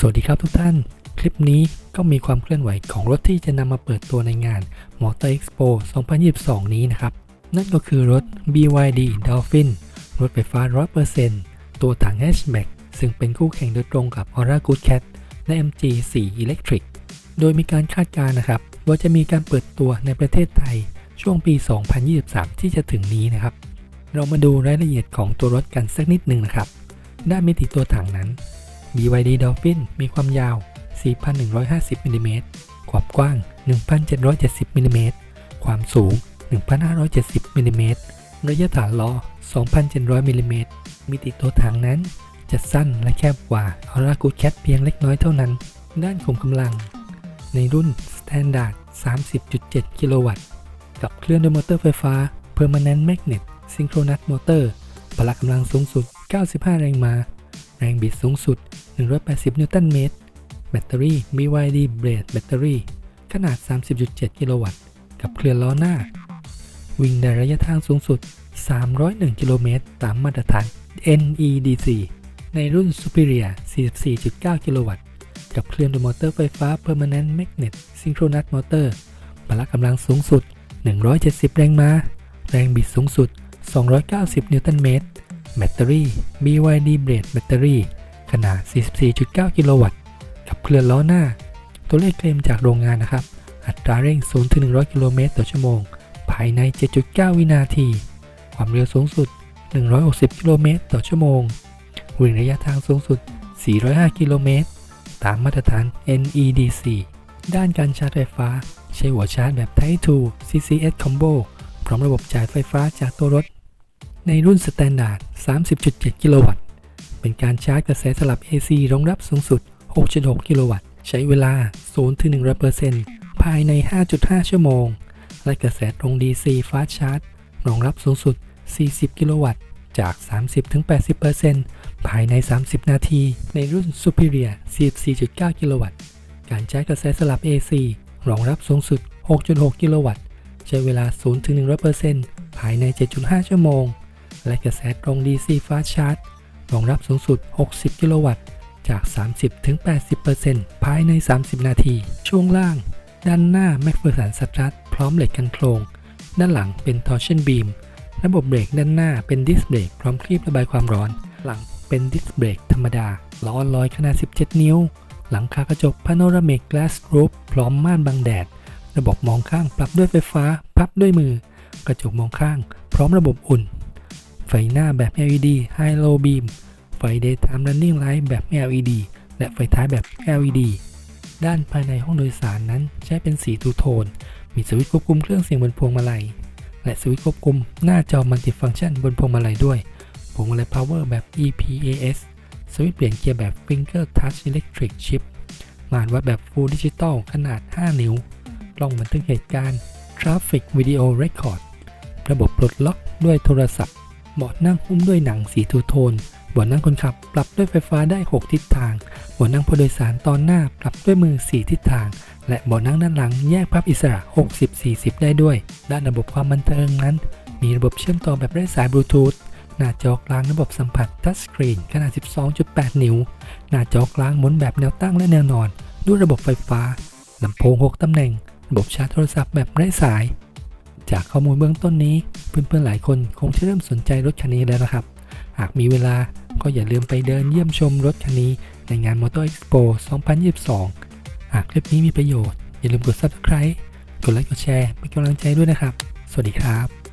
สวัสดีครับทุกท่าน คลิปนี้ก็มีความเคลื่อนไหวของรถที่จะนำมาเปิดตัวในงาน Motor Expo 2022 นี้นะครับ นั่นก็คือรถ BYD Dolphin รถไฟฟ้า 100%ตัวถัง hatchback ซึ่งเป็นคู่แข่งโดยตรงกับ Aura Good Cat และ MG4 Electric โดยมีการคาดการณ์นะครับ ว่าจะมีการเปิดตัวในประเทศไทยช่วงปี 2023 ที่จะถึงนี้นะครับ เรามาดูรายละเอียดของตัวรถกันสักนิดหนึ่งนะครับ ด้านมิติตัวถังนั้น BYD Dolphin มีความยาว 4,150มิลลิเมตรความกว้าง 1,770มิลลิเมตรความสูง 1,570มิลลิเมตรระยะฐานล้อ 2,700มิลลิเมตรมิติตัวถังนั้น จะสั้นและแคบกว่า Aura Good Cat เพียงเล็กน้อยเท่านั้น ด้านขุมกำลัง ในรุ่น Standard 30.7 กิโลวัตต์ กับเคลื่อนด้วยมอเตอร์ไฟฟ้า Permanent Magnet Synchronous Motor พละกำลังสูงสุด 95 แรงม้า แรงบิดสูงสุด 180 นิวตันเมตร แบตเตอรี่ BYD Blade แบตเตอรี่ขนาด 30.7 กิโลวัตต์ กับเคลื่อนล้อหน้า วิ่งได้ระยะทางสูงสุด 301 กิโลเมตร ตามมาตรฐาน NEDC ในรุ่น Superior 44.9 กิโลวัตต์ กับเคลื่อนด้วยมอเตอร์ไฟฟ้า Permanent Magnet Synchronous Motor พละกำลังสูงสุด 170 แรงม้า แรงบิดสูงสุด 290 นิวตันเมตร แบตเตอรี่ BYD Blade แบตเตอรี่ขนาด 44.9 กิโลวัตต์ขับเคลื่อนล้อหน้า ตัวเลขเคลมจากโรงงานนะครับ อัตราเร่ง 0-100 กิโลเมตรต่อชั่วโมง ภายใน 7.9 วินาที ความเร็วสูงสุด 160 กิโลเมตรต่อชั่วโมง วิ่งระยะทางสูงสุด 405 กิโลเมตร ตามมาตรฐาน NEDC ด้านการชาร์จไฟฟ้า ใช้หัวชาร์จแบบ Type 2 CCS Combo พร้อมระบบจ่ายไฟฟ้าจากตัวรถ ในรุ่น Standard 30.7 กิโลวัตต์ เป็นการชาร์จกระแสสลับ AC รองรับสูงสุด 6.6 กิโลวัตต์ ใช้เวลา0ถึง100%ภายใน 5.5 ชั่วโมง และกระแสตรง DC Fast Charge รองรับสูงสุด 40 กิโลวัตต์ จาก 30ถึง80%ภายใน 30 นาที ในรุ่น Superior 44.9 กิโลวัตต์ การใช้กระแสสลับ AC รองรับสูงสุด 6.6 กิโลวัตต์ ใช้เวลา0ถึง100%ภายใน 7.5 ชั่วโมง และกระแสตรง DC Fast Charge รองรับสูงสุด 60 กิโลวัตต์ จาก 30ถึง80%ภายใน 30 นาที ช่วงล่าง ด้านหน้าแม็กเฟอร์สันสตรัทพร้อมเหล็กกันโครง ด้านหลังเป็น Torsion Beam ระบบเบรกด้านหน้าเป็นดิสเบรกพร้อมคลีประบายความร้อน หลังเป็นดิสเบรกธรรมดา ล้อลอยขนาด 17 นิ้ว หลังคากระจก Panoramic Glass Roof พร้อมม่านบังแดด ระบบมองข้างปรับด้วยไฟฟ้า พับด้วยมือ กระจกมองข้าง พร้อมระบบอุ่น ไฟหน้าแบบ LED High Low Beam ไฟ Daytime Running Light แบบ LED และไฟท้ายแบบ LED ด้านภายในห้องโดยสารนั้นใช้เป็นสีทูโทน มีสวิตช์ควบคุมเครื่องเสียงบนพวงมาลัย และสวิตช์ควบคุมหน้าจอมัลติฟังก์ชันบนพวงมาลัยด้วย พวงมาลัย Power แบบ EPAS สวิตช์เปลี่ยนเกียร์แบบ Finger Touch Electric Shift ม่านวัดแบบ Full Digital ขนาด 5 นิ้ว กล้องบันทึกเหตุการณ์ Traffic Video Record ระบบปลดล็อกด้วยโทรศัพท์ เบาะนั่งหุ้มด้วยหนังสีทูโทนเบาะนั่งคนขับปรับด้วยไฟฟ้าได้ 6 ทิศทางเบาะนั่งผู้โดยสารตอนหน้าปรับด้วยมือ 4 ทิศทาง และเบาะนั่งด้านหลังแยกพับอิสระ 60-40 ได้ด้วย ด้านระบบความบันเทิงนั้น มีระบบเชื่อมต่อแบบไร้สายบลูทูธหน้าจอกลางระบบสัมผัสทัชสกรีนขนาด 12.8 นิ้ว หน้าจอกลางหมุนแบบแนวตั้งและแนวนอน ด้วยระบบไฟฟ้าลำโพง 6 ตำแหน่ง ระบบชาร์จโทรศัพท์แบบไร้สาย จากข้อมูลเบื้องต้นนี้ เพื่อนๆหลายคนคงจะเริ่มสนใจรถคันนี้แล้วนะครับ หากมีเวลาก็อย่าลืมไปเดินเยี่ยมชมรถคันนี้ ในงาน Motor Expo 2022 หากคลิปนี้มีประโยชน์ อย่าลืมกด Subscribe กดไลค์กดแชร์เป็นกำลังใจด้วยนะครับ สวัสดีครับ